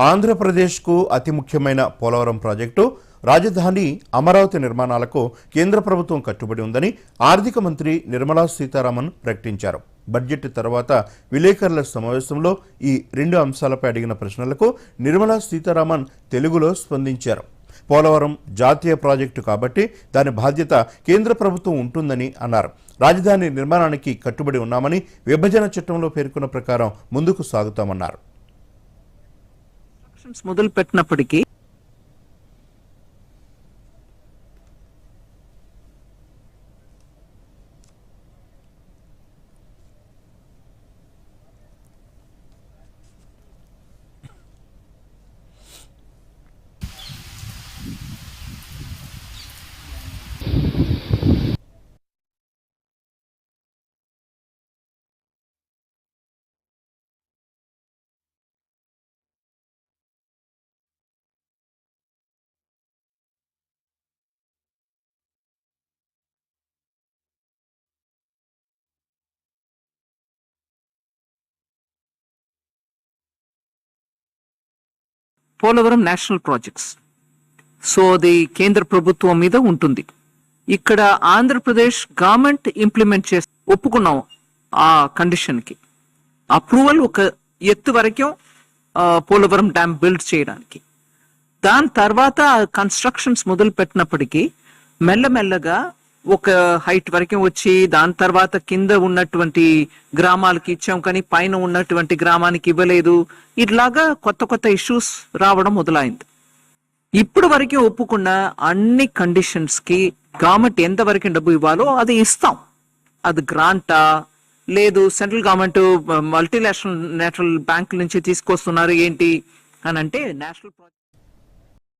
ఆంధ్రప్రదేశ్కు అతి ముఖ్యమైన పోలవరం ప్రాజెక్టు రాజధాని అమరావతి నిర్మాణాలకు కేంద్ర ప్రభుత్వం కట్టుబడి ఉందని ఆర్థిక మంత్రి నిర్మలా సీతారామన్ ప్రకటించారు. బడ్జెట్ తర్వాత విలేకరుల సమావేశంలో ఈ రెండు అంశాలపై అడిగిన ప్రశ్నలకు నిర్మలా సీతారామన్ తెలుగులో స్పందించారు. పోలవరం జాతీయ ప్రాజెక్టు కాబట్టి దాని బాధ్యత కేంద్ర ప్రభుత్వం ఉంటుందని అన్నారు. రాజధాని నిర్మాణానికి కట్టుబడి ఉన్నామని విభజన చట్టంలో పేర్కొన్న ప్రకారం ముందుకు సాగుతామన్నారు. ఇన్స్ట్రక్షన్స్ మొదలు పెట్టినప్పటికీ పోలవరం నేషనల్ ప్రాజెక్ట్స్. సో అది కేంద్ర ప్రభుత్వం మీద ఉంటుంది. ఇక్కడ ఆంధ్రప్రదేశ్ గవర్నమెంట్ ఇంప్లిమెంట్ చేసి ఒప్పుకున్నాం ఆ కండిషన్కి. అప్రూవల్ ఒక ఎత్తు వరకు పోలవరం డ్యామ్ బిల్డ్ చేయడానికి. దాని తర్వాత కన్స్ట్రక్షన్స్ మొదలు పెట్టినప్పటికీ మెల్లమెల్లగా ఒక హైట్ వరకు వచ్చి దాని తర్వాత కింద ఉన్నటువంటి గ్రామాలకి ఇచ్చాం కానీ పైన ఉన్నటువంటి గ్రామానికి ఇవ్వలేదు. ఇట్లాగా కొత్త కొత్త ఇష్యూస్ రావడం మొదలైంది. ఇప్పుడు వరకు ఒప్పుకున్న అన్ని కండిషన్స్కి గవర్నమెంట్ ఎంతవరకు డబ్బు ఇవ్వాలో అది ఇస్తాం. అది గ్రాంటా లేదు central government multinational national bank నుంచి తీసుకొస్తున్నారు ఏంటి అని అంటే నేషనల్